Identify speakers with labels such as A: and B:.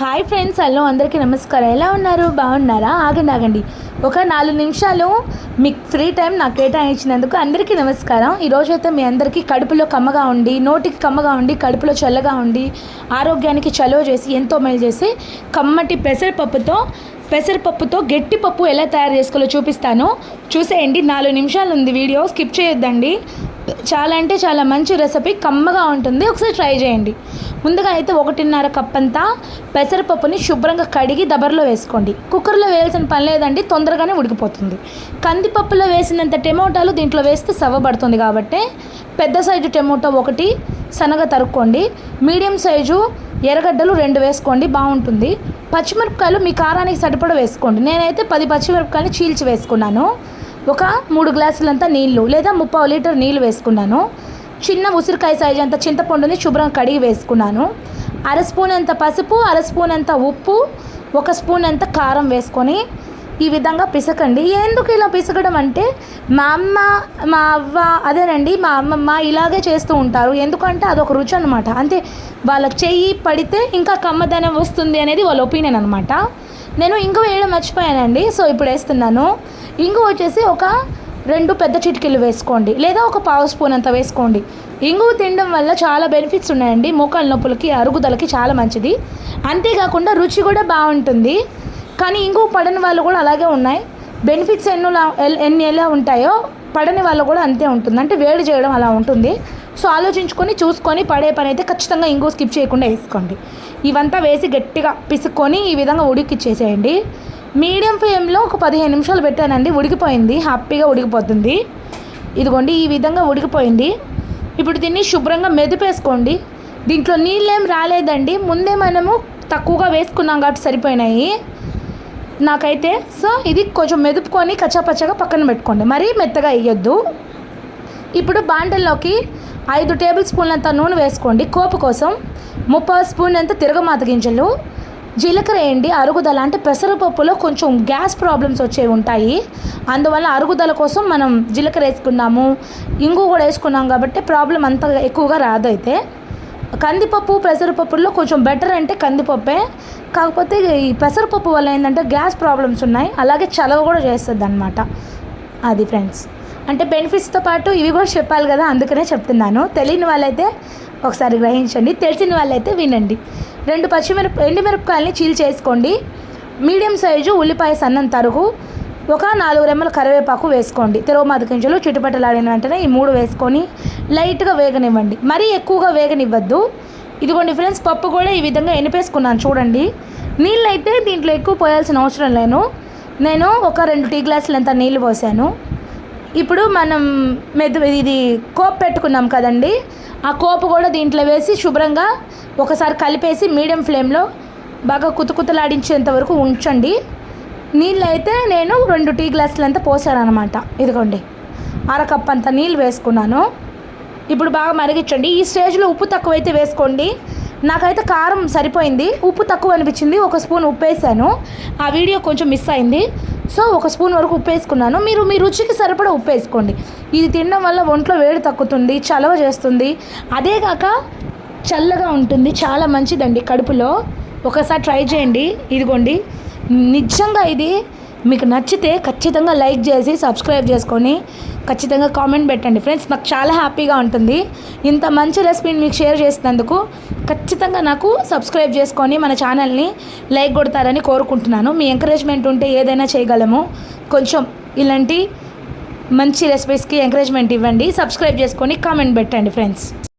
A: Hi friends hello అందరికీ నమస్కారం. ఎలా ఉన్నారు? బాగున్నారా? ఆగండి ఆగండి. ఒక నాలుగు నిమిషాలు మీకు ఫ్రీ టైం నాకు కేటాయించినందుకు అందరికీ నమస్కారం. ఈరోజు అయితే మీ అందరికీ కడుపులో కమ్మగా ఉండి నోటికి కమ్మగా ఉండి కడుపులో చల్లగా ఉండి ఆరోగ్యానికి చలువ చేసి ఎంతో మేలు చేసి కమ్మటి పెసరపప్పుతో పెసరపప్పుతో గట్టి పప్పు ఎలా తయారు చేసుకోవాలో చూపిస్తాను. చూసేయండి నాలుగు నిమిషాలు ఉంది వీడియో స్కిప్ చేయొద్దండి. చాలా అంటే చాలా మంచి రెసిపీ కమ్మగా ఉంటుంది. ఒకసారి ట్రై చేయండి. ముందుగా అయితే ఒకటిన్నర కప్ అంతా పెసరపప్పుని శుభ్రంగా కడిగి దబర్లో వేసుకోండి. కుక్కర్లో వేయాల్సిన పని లేదండి తొందరగానే ఉడికిపోతుంది. కందిపప్పులో వేసినంత టమోటాలు దీంట్లో వేస్తే సవ్వబడుతుంది కాబట్టి పెద్ద సైజు టమోటా ఒకటి సన్నగా తరుక్కోండి. మీడియం సైజు ఎర్రగడ్డలు రెండు వేసుకోండి బాగుంటుంది. పచ్చిమిరపకాయలు మీ కారానికి సరిపడా వేసుకోండి. నేనైతే పది పచ్చిమిరపకాయలు చీల్చి వేసుకున్నాను. ఒక మూడు గ్లాసులంతా నీళ్ళు లేదా ముప్పై లీటర్ నీళ్ళు వేసుకున్నాను. చిన్న ఉసిరికాయ సైజ్ అంత చింతపండుని శుభ్రం కడిగి వేసుకున్నాను. అర స్పూన్ అంత పసుపు అర స్పూన్ అంత ఉప్పు ఒక స్పూన్ అంత కారం వేసుకొని ఈ విధంగా పిసకండి. ఎందుకు ఇలా పిసకడం అంటే మా అమ్మ మా అవ్వ అదేనండి మా అమ్మమ్మ ఇలాగే చేస్తూ ఉంటారు. ఎందుకంటే అదొక రుచి అనమాట అంతే వాళ్ళ చెయ్యి పడితే ఇంకా కమ్మదనం వస్తుంది అనేది వాళ్ళ ఒపీనియన్ అనమాట నేను ఇంగు వేయడం మర్చిపోయానండి సో ఇప్పుడు వేస్తున్నాను. ఇంగు వచ్చేసి ఒక రెండు పెద్ద చిటికీలు వేసుకోండి లేదా ఒక పావు స్పూన్ అంత వేసుకోండి. ఇంగువ తినడం వల్ల చాలా బెనిఫిట్స్ ఉన్నాయండి మోకాళ్ళ నొప్పులకి అరుగుదలకి చాలా మంచిది. అంతేకాకుండా రుచి కూడా బాగుంటుంది కానీ ఇంగువ పడని వాళ్ళు కూడా అలాగే ఉన్నాయి. బెనిఫిట్స్ ఎన్నులా ఎన్ని ఎలా ఉంటాయో పడని వాళ్ళు కూడా అంతే ఉంటుంది అంటే వేడి చేయడం అలా ఉంటుంది. సో ఆలోచించుకొని చూసుకొని పడే పని అయితే ఖచ్చితంగా ఇంగు స్కిప్ చేయకుండా వేసుకోండి. ఇవంతా వేసి గట్టిగా పిసుక్కొని ఈ విధంగా ఉడికిచ్చేసేయండి. మీడియం ఫ్లేమ్లో ఒక పదిహేను నిమిషాలు పెట్టానండి ఉడికిపోయింది. హ్యాపీగా ఉడికిపోతుంది. ఇదిగోండి ఈ విధంగా ఉడికిపోయింది. ఇప్పుడు దీన్ని శుభ్రంగా మెదిపేసుకోండి. దీంట్లో నీళ్ళేం రాలేదండి. ముందే మనము తక్కువగా వేసుకున్నాం కాబట్టి సరిపోయినాయి. నాకైతే సో ఇది కొంచెం మెదుపుకొని కచ్చాపచ్చగా పక్కన పెట్టుకోండి. మరీ మెత్తగా వేయొద్దు. ఇప్పుడు బాండల్లోకి ఐదు టేబుల్ స్పూన్లంత నూనె వేసుకోండి. కోపు కోసం ముప్పై స్పూన్ అంత తిరగమాత గింజలు జీలకర్ర వేయండి అరుగుదల అంటే పెసరపప్పులో కొంచెం గ్యాస్ ప్రాబ్లమ్స్ వచ్చేవి ఉంటాయి. అందువల్ల అరుగుదల కోసం మనం జీలకర్ర వేసుకున్నాము. ఇంగు కూడా వేసుకున్నాం కాబట్టి ప్రాబ్లం అంత ఎక్కువగా రాదైతే. కందిపప్పు పెసరపప్పుల్లో కొంచెం బెటర్ అంటే కందిపప్పే. కాకపోతే ఈ పెసరపప్పు వల్ల ఏంటంటే గ్యాస్ ప్రాబ్లమ్స్ ఉన్నాయి. అలాగే చలవ కూడా చేస్తుంది అనమాట అది ఫ్రెండ్స్. అంటే బెనిఫిట్స్తో పాటు ఇవి కూడా చెప్పాలి కదా అందుకనే చెప్తున్నాను. తెలియని వాళ్ళైతే ఒకసారి గ్రహించండి తెలిసిన వాళ్ళైతే వినండి. రెండు పచ్చిమిరప ఎండుమిరపకాయలని చీల్ చేసుకోండి. మీడియం సైజు ఉల్లిపాయ సన్నం తరుగు ఒక నాలుగు రెమ్మల కరివేపాకు వేసుకోండి. తిరువమాత గింజలు చిటుపట్టలాడిన వెంటనే ఈ మూడు వేసుకొని లైట్గా వేగనివ్వండి. మరీ ఎక్కువగా వేగనివ్వద్దు. ఇదిగోండి ఫ్రెండ్స్ పప్పు కూడా ఈ విధంగా ఎనిపేసుకున్నాను చూడండి. నీళ్ళు అయితే దీంట్లో ఎక్కువ పోయాల్సిన అవసరం లేను నేను ఒక రెండు టీ గ్లాసులంత నీళ్ళు పోసాను. ఇప్పుడు మనం మెదు ఇది కోప్ పెట్టుకున్నాం కదండి. ఆ కోపు కూడా దీంట్లో వేసి శుభ్రంగా ఒకసారి కలిపేసి మీడియం ఫ్లేమ్లో బాగా కుతకుతలాడించేంత వరకు ఉంచండి. నీళ్ళు అయితే నేను రెండు టీ గ్లాసులంతా అంతా అనమాట ఇదిగోండి. అరకప్ అంత నీళ్ళు వేసుకున్నాను. ఇప్పుడు బాగా మరిగించండి. ఈ స్టేజ్లో ఉప్పు తక్కువైతే వేసుకోండి. నాకైతే కారం సరిపోయింది ఉప్పు తక్కువ అనిపించింది ఒక స్పూన్ ఉప్పు వేసాను ఆ వీడియో కొంచెం మిస్ అయింది సో ఒక స్పూన్ వరకు ఉప్పు వేసుకున్నాను మీరు మీ రుచికి సరిపడా ఉప్పు వేసుకోండి ఇది తినడం వల్ల ఒంట్లో వేడి తగ్గుతుంది చలవ చేస్తుంది. అదే కాక చల్లగా ఉంటుంది చాలా మంచిదండి కడుపులో. ఒకసారి ట్రై చేయండి ఇదిగోండి. నిజంగా ఇది మీకు నచ్చితే ఖచ్చితంగా లైక్ చేసి సబ్స్క్రైబ్ చేసుకొని ఖచ్చితంగా కామెంట్ పెట్టండి. ఫ్రెండ్స్ నాకు చాలా హ్యాపీగా ఉంటుంది. ఇంత మంచి రెసిపీని మీకు షేర్ చేసినందుకు ఖచ్చితంగా నాకు సబ్స్క్రైబ్ చేసుకొని మన ఛానల్ని లైక్ కొడతారని కోరుకుంటున్నాను. మీ ఎంకరేజ్మెంట్ ఉంటే ఏదైనా చేయగలము. కొంచెం ఇలాంటి మంచి రెసిపీస్కి ఎంకరేజ్మెంట్ ఇవ్వండి. సబ్స్క్రైబ్ చేసుకొని కామెంట్ పెట్టండి ఫ్రెండ్స్